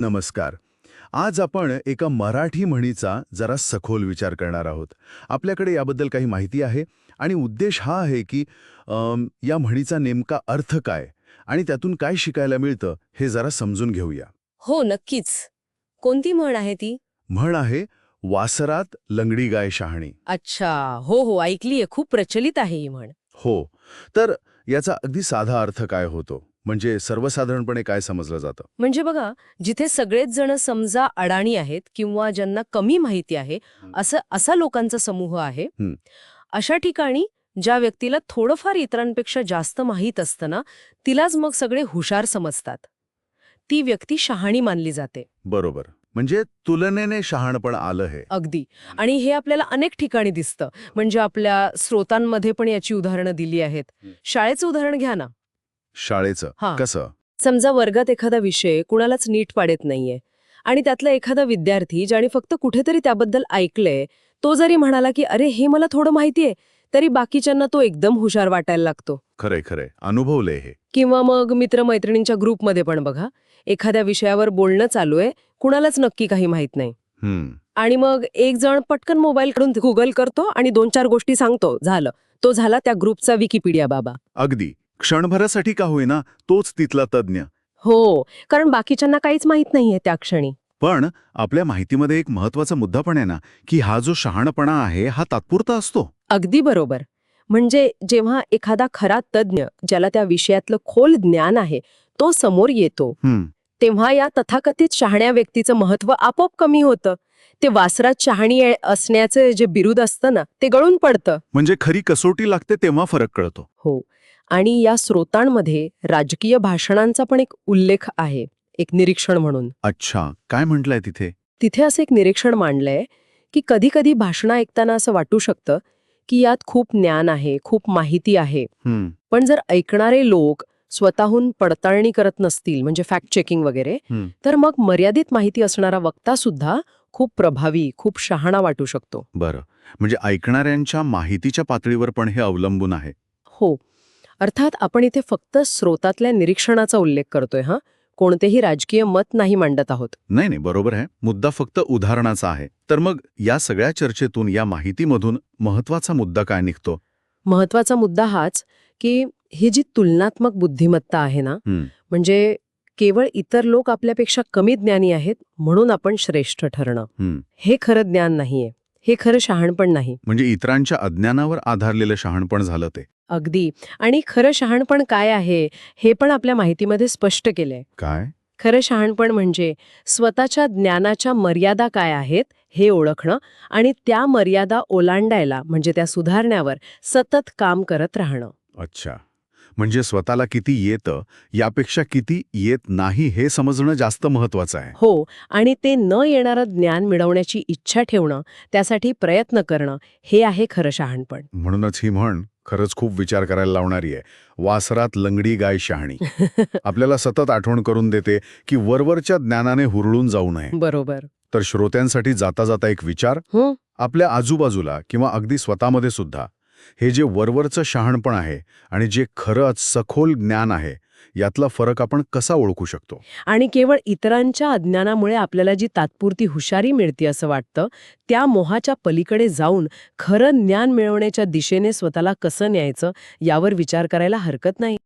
नमस्कार. आज आपण एका मराठी म्हणीचा जरा सखोल विचार करणार आहोत. आपल्याकडे याबद्दल काही माहिती आहे आणि उद्देश हा आहे की या म्हणीचा नेमका अर्थ काय आणि त्यातून काय शिकायला मिळतं हे जरा समजून घेऊया. हो नक्कीच. कोणती म्हण आहे ती? म्हण आहे वासरात लंगडी गाय शहाणी. अच्छा. हो हो ऐकलीये. खूप प्रचलित आहे ही म्हण. हो. तर याचा अगदी साधा अर्थ काय होतो? म्हणजे सर्वसाधारणपणे काय समजलं जातं? म्हणजे बघा जिथे सगळेच जण समजा अडाणी आहेत किंवा ज्यांना कमी माहिती आहे. असं असा लोकांचा समूह आहे. हं. अशा ठिकाणी ज्या व्यक्तीला थोडंफार इतरांपेक्षा जास्त माहीत असतं ना तिलाच मग सगळे हुशार समजतात. ती व्यक्ती शहाणी मानली जाते. बरोबर. म्हणजे तुलनेने शहाणपण आलं हे. अगदी. आणि हे आपल्याला अनेक ठिकाणी दिसतं. म्हणजे आपल्या स्रोतांमध्ये पण याची उदाहरणं दिली आहेत. शाळेचं उदाहरण घ्या ना. शाळेचं. हा. कसं? समजा वर्गात एखादा विषय कुणालाच नीट पाडत नाहीये आणि त्यातला एखादा विद्यार्थी ज्याने फक्त कुठेतरी त्याबद्दल ऐकलंय तो जरी म्हणाला की अरे हे मला थोडं माहितीये तरी बाकीच्यांना तो एकदम हुशार वाटायला लागतो. खरंय खरंय. अनुभवलंय हे. किंवा मग मित्रमैत्रिणींच्या ग्रुपमध्ये पण बघा एखाद्या विषयावर बोलणं चालू आहे कुणालाच नक्की काही माहीत नाही. आणि मग एक जण पटकन मोबाईल काढून गुगल करतो आणि दोन चार गोष्टी सांगतो झालं. तो झाला त्या ग्रुपचा विकिपीडिया बाबा. अगदी. क्षणभरासाठी का होईना तोच तिथला तज्ज्ञ. हो कारण बाकीच्यांना काहीच माहीत नाहीये त्या क्षणी. पण आपल्या माहितीमध्ये एक महत्त्वाचा मुद्दा पण आहे ना की हा जो शहाणपणा आहे हा तात्पुरता असतो. अगदी बरोबर. म्हणजे जेव्हा एखादा खरा तज्ज्ञ ज्याला त्या विषयातलं खोल ज्ञान आहे तो समोर येतो हम्म. तेव्हा या तथाकथित शहाण्या व्यक्तीचं महत्त्व आपोआप कमी होतं. ते वासरात शहाणी आहे असण्याचं जे बिरुद असतं ना ते गळून पडतं. म्हणजे खरी कसोटी लागते तेव्हा फरक कळतो. हो. आणि या स्रोतांमध्ये राजकीय भाषणांचा पण एक उल्लेख आहे एक निरीक्षण म्हणून. अच्छा. काय म्हटलंय तिथे? तिथे असं एक निरीक्षण मांडलंय की कधी कधी भाषणं ऐकताना असं वाटू शकतं की यात खूप ज्ञान आहे खूप माहिती आहे. पण जर ऐकणारे लोक स्वतःहून पडताळणी करत नसतील म्हणजे फॅक्ट चेकिंग वगैरे. तर मग मर्यादित माहिती असणारा वक्ता सुद्धा खूप प्रभावी खूप शहाणा वाटू शकतो. बरं. म्हणजे ऐकणाऱ्यांच्या माहितीच्या पातळीवर पण हे अवलंबून आहे. हो. अर्थात आपण इथे फक्त स्रोतातल्या निरीक्षणाचा उल्लेख करतोय हा? कोणतेही राजकीय मत नाही मांडत आहोत. नाही नाही बरोबर आहे. मुद्दा फक्त उदाहरणाचा आहे. तर मग या सगळ्या चर्चेतून या माहितीमधून महत्त्वाचा मुद्दा काय निघतो? महत्त्वाचा मुद्दा हाच की ही जी तुलनात्मक बुद्धिमत्ता आहे ना. म्हणजे केवळ इतर लोक आपल्यापेक्षा कमी ज्ञानी आहेत म्हणून आपण श्रेष्ठ ठरणं. हं. हे खरं ज्ञान नाहीये. हे खरं शहाणपण नाही. म्हणजे इतरांच्या अज्ञानावर आधारलेलं शहाणपण झालं ते. अगदी. आणि खरं शहाणपण काय आहे हे पण आपल्या माहितीमध्ये स्पष्ट केलंय. काय? खरं शहाणपण म्हणजे स्वतःच्या ज्ञानाच्या मर्यादा काय आहेत हे ओळखणं आणि त्या मर्यादा ओलांडायला म्हणजे त्या सुधारण्यावर सतत काम करत राहणं. अच्छा. म्हणजे स्वतःला किती येतं यापेक्षा किती येत नाही हे समजणं जास्त महत्वाचं आहे. हो आणि ते न येणारं ज्ञान मिळवण्याची इच्छा ठेवणं त्यासाठी प्रयत्न करणं हे आहे खरं शहाणपण. म्हणूनच ही म्हण खरंच खूप विचार करायला लावणारी आहे. वासरात लंगडी गाय शहाणी. आपल्याला सतत आठवण करून देते की वरवरच्या ज्ञानाने हुरळून जाऊ नये. बरोबर. तर श्रोत्यांसाठी जाता जाता एक विचार हं? आपल्या आजूबाजूला किंवा अगदी स्वतःमध्ये सुद्धा हे जे वरवरचं शहाणपण आहे आणि जे खरंच सखोल ज्ञान आहे यातला फरक आपण कसा ओळखू शकतो? आणि केवळ इतरांच्या अज्ञानामुळे आपल्याला जी तात्पुरती हुशारी मिळते असं वाटतं त्या मोहाच्या पलीकडे जाऊन खरं ज्ञान मिळवण्याच्या दिशेने स्वतःला कसं न्यायचं यावर विचार करायला हरकत नाही.